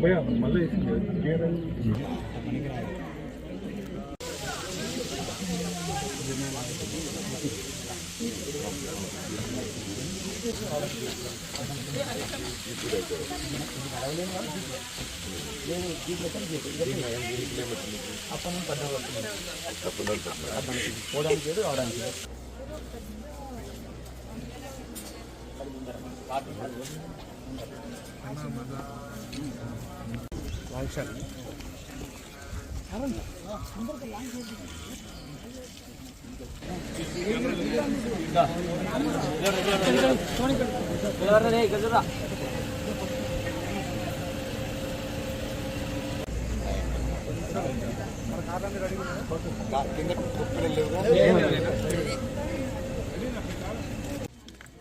భయ మళ్ళీ పోవడానికి లేదు రావడానికి లేదు లాంగ్ షాట్ అందరికీ లాంగ్ షాట్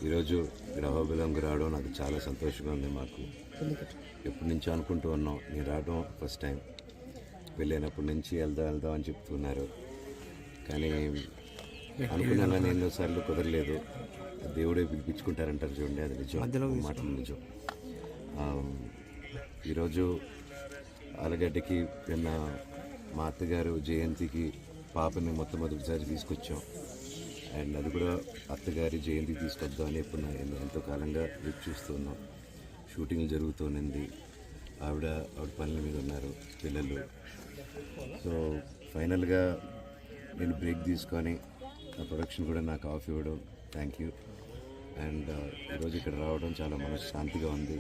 ఈరోజు గ్రహోబిలంకి రావడం నాకు చాలా సంతోషంగా ఉంది మాకు. ఎప్పటి నుంచో అనుకుంటూ ఉన్నాం నేను రావడం ఫస్ట్ టైం వెళ్ళినప్పటి నుంచి వెళ్దాం వెళ్దాం అని చెప్తున్నారు. కానీ అనుకున్నాను కానీ ఎన్నోసార్లు కుదరలేదు. దేవుడే పిలిపించుకుంటారంటారు చూడండి అది నిజం. మాటలు నిజం. ఈరోజు ఆలగడ్డకి నిన్న మా అత్తగారు జయంతికి పాపని మొట్టమొదటిసారి తీసుకొచ్చాం. అండ్ అది కూడా అత్తగారి జయంతి తీసుకొద్దాం అని ఎప్పుడు ఎంతో కాలంగా వెయిట్ చూస్తున్నాం. షూటింగ్ జరుగుతూనింది. ఆవిడ ఆవిడ పనుల మీద ఉన్నారు పిల్లలు. సో ఫైనల్గా నేను బ్రేక్ తీసుకొని నా ప్రొడక్షన్ కూడా నాకు ఆఫ్ ఇవ్వడం. థ్యాంక్ యూ అండ్ ఈరోజు ఇక్కడ రావడం చాలా మనసు శాంతిగా ఉంది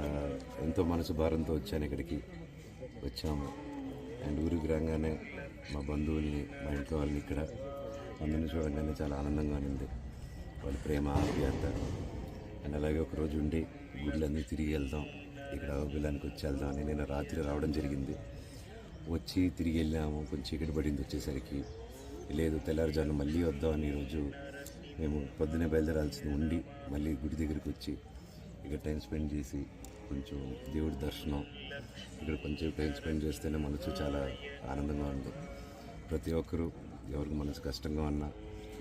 uh, ఎంతో మనసు భారంతో వచ్చాను ఇక్కడికి. వచ్చాము. అండ్ ఊరికి రాగానే మా బంధువుల్ని మా ఇంట్లో వాళ్ళని ఇక్కడ అందరిని చూడగానే చాలా ఆనందంగా ఉంది. వాళ్ళ ప్రేమ ఆప్యాయత. అండ్ అలాగే ఒకరోజు ఉండి గుడ్లన్నీ తిరిగి వెళ్దాం. ఇక్కడ బిల్లానికి వచ్చి వెళ్దాం అని నేను రాత్రి రావడం జరిగింది. వచ్చి తిరిగి వెళ్ళాము. కొంచెం చీకటి పడింది వచ్చేసరికి. లేదు తెల్లారుజాను మళ్ళీ వద్దామని ఈరోజు మేము పొద్దునే బయలుదేరాల్సింది ఉండి మళ్ళీ గుడి దగ్గరికి వచ్చి ఇక్కడ టైం స్పెండ్ చేసి కొంచెం దేవుడి దర్శనం ఇక్కడ కొంచెం టైం స్పెండ్ చేస్తేనే మనసు చాలా ఆనందంగా ఉంది. ప్రతి ఒక్కరూ ఎవరికి మనసు కష్టంగా ఉన్నా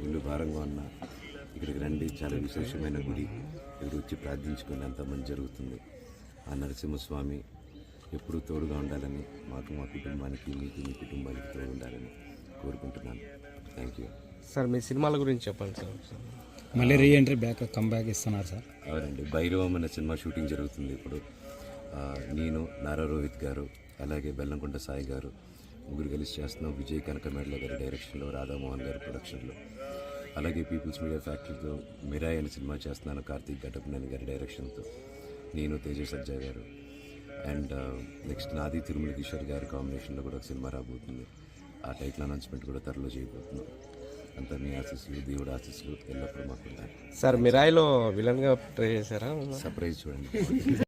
ఇల్లు భారంగా ఉన్నా ఇక్కడికి రండి చాలా విశేషమైన గుడి. ఇక్కడ వచ్చి ప్రార్థించుకుని అంత మంచి జరుగుతుంది. ఆ నరసింహస్వామి ఎప్పుడూ తోడుగా ఉండాలని మాకు మా కుటుంబానికి మీకు మీ కుటుంబానికి తోడు ఉండాలని కోరుకుంటున్నాను. థ్యాంక్ యూ సార్ మీ సినిమాల గురించి చెప్పండి సార్. మళ్ళీ రీ ఎంట్రీ బ్యాక్ కంబ్యాక్ ఇస్తున్నారు సార్. అవునండి. భైరవం అనే సినిమా షూటింగ్ జరుగుతుంది ఇప్పుడు. నేను నారా రోహిత్ గారు అలాగే బెల్లంకొండ సాయి గారు ముగ్గురు కలిసి చేస్తున్నాం. విజయ్ కనకమేడల గారి డైరెక్షన్లో రాధామోహన్ గారి ప్రొడక్షన్లో. అలాగే పీపుల్స్ మీడియా ఫ్యాక్టరీతో మిరాయ్ అనే సినిమా చేస్తున్నాను. కార్తీక్ ఘటపనేని గారి డైరెక్షన్తో. నేను తేజ సజ్జా గారు. అండ్ నెక్స్ట్ నాది తిరుమల కిషోర్ గారి కాంబినేషన్లో కూడా ఒక సినిమా రాబోతుంది. ఆ టైటిల్ అనౌన్స్మెంట్ కూడా త్వరలో చేయబోతున్నాం. అంతా మీ ఆశీస్సులు దేవుడు ఆశీస్సులు ఎల్లప్పుడూ మాకు సార్ మిరాయిలో విలన్గా ట్రై చేశారా? సర్ప్రైజ్ చూడండి.